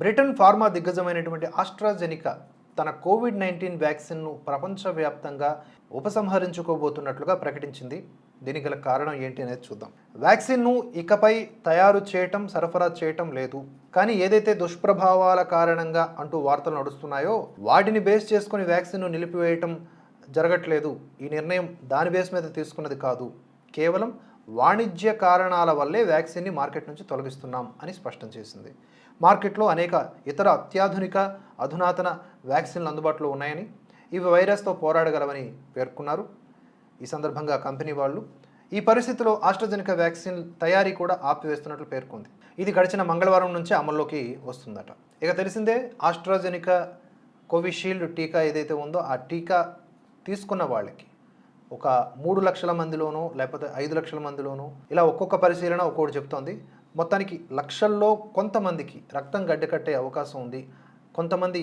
Britain pharma దిగ్గజమైనటువంటి AstraZeneca తన Covid nineteen వ్యాక్సిన్ను ప్రపంచవ్యాప్తంగా ఉపసంహరించుకోబోతున్నట్లుగా ప్రకటించింది. దీనికి గల కారణం ఏంటి అనేది చూద్దాం. వ్యాక్సిన్ను ఇకపై తయారు చేయటం సరఫరా చేయటం లేదు. కానీ ఏదైతే దుష్ప్రభావాల కారణంగా అంటూ వార్తలు నడుస్తున్నాయో వాటిని బేస్ చేసుకొని వ్యాక్సిన్ను నిలిపివేయటం జరగట్లేదు. ఈ నిర్ణయం దాని బేస్ మీద తీసుకున్నది కాదు. కేవలం వాణిజ్య కారణాల వల్లే వ్యాక్సిన్ని మార్కెట్ నుంచి తొలగిస్తున్నాం అని స్పష్టం చేసింది. మార్కెట్లో అనేక ఇతర అత్యాధునిక అధునాతన వ్యాక్సిన్లు అందుబాటులో ఉన్నాయని ఇవి వైరస్తో పోరాడగలవని పేర్కొన్నారు. ఈ సందర్భంగా కంపెనీ వాళ్ళు ఈ పరిస్థితిలో ఆస్ట్రజెనిక వ్యాక్సిన్ తయారీ కూడా ఆపివేస్తున్నట్లు పేర్కొంది. ఇది గడిచిన మంగళవారం నుంచి అమల్లోకి వస్తుందట. ఇక తెలిసిందే ఆస్ట్రాజెనిక కోవిషీల్డ్ టీకా ఏదైతే ఉందో ఆ టీకా తీసుకున్న వాళ్ళకి ఒక మూడు లక్షల మందిలోనూ లేకపోతే ఐదు లక్షల మందిలోనూ ఇలా ఒక్కొక్క పరిశీలన ఒక్కొక్కటి చెప్తోంది. మొత్తానికి లక్షల్లో కొంతమందికి రక్తం గడ్డకట్టే అవకాశం ఉంది. కొంతమంది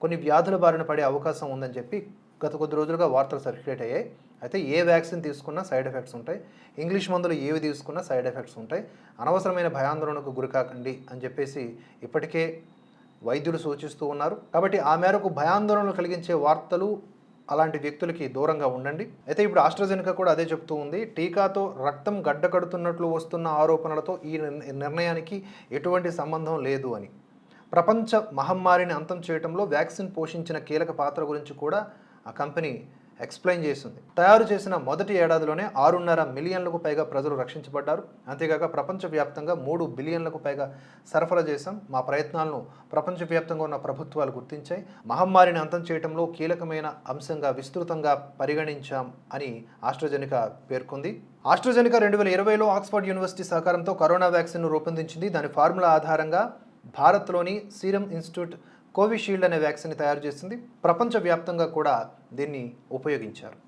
కొన్ని వ్యాధుల బారిన పడే అవకాశం ఉందని చెప్పి గత కొద్ది రోజులుగా వార్తలు సర్క్యులేట్ అయ్యాయి. అయితే ఏ వ్యాక్సిన్ తీసుకున్నా సైడ్ ఎఫెక్ట్స్ ఉంటాయి. ఇంగ్లీష్ మందులు ఏవి తీసుకున్నా సైడ్ ఎఫెక్ట్స్ ఉంటాయి. అనవసరమైన భయాందోళనకు గురికాకండి అని చెప్పేసి ఇప్పటికే వైద్యులు సూచిస్తూ ఉన్నారు. కాబట్టి ఆ మేరకు భయాందోళనలు కలిగించే వార్తలు అలాంటి వ్యక్తులకి దూరంగా ఉండండి. అయితే ఇప్పుడు ఆస్ట్రాజెనికా కూడా అదే చెప్తూ ఉంది. టీకాతో రక్తం గడ్డకడుతున్నట్లు వస్తున్న ఆరోపణలతో ఈ నిర్ణయానికి ఎటువంటి సంబంధం లేదు అని. ప్రపంచ మహమ్మారిని అంతం చేయడంలో వ్యాక్సిన్ పోషించిన కీలక పాత్ర గురించి కూడా ఆ కంపెనీ ఎక్స్ప్లెయిన్ చేసింది. తయారు చేసిన మొదటి ఏడాదిలోనే ఆరున్నర మిలియన్లకు పైగా ప్రజలు రక్షించబడ్డారు. అంతేకాక ప్రపంచవ్యాప్తంగా మూడు బిలియన్లకు పైగా సరఫరా చేశాం. మా ప్రయత్నాలను ప్రపంచవ్యాప్తంగా ఉన్న ప్రభుత్వాలు గుర్తించాయి. మహమ్మారిని అంతం చేయడంలో కీలకమైన అంశంగా విస్తృతంగా పరిగణించాం అని ఆస్ట్రాజెనికా పేర్కొంది. ఆస్ట్రాజెనికా రెండు వేల ఇరవైలో ఆక్స్ఫర్డ్ యూనివర్సిటీ సహకారంతో కరోనా వ్యాక్సిన్ను రూపొందించింది. దాని ఫార్ములా ఆధారంగా భారత్లోని సీరం ఇన్స్టిట్యూట్ కోవిషీల్డ్ అనే వ్యాక్సిన్ తయారు చేసింది. ప్రపంచవ్యాప్తంగా కూడా దీన్ని ఉపయోగించారు.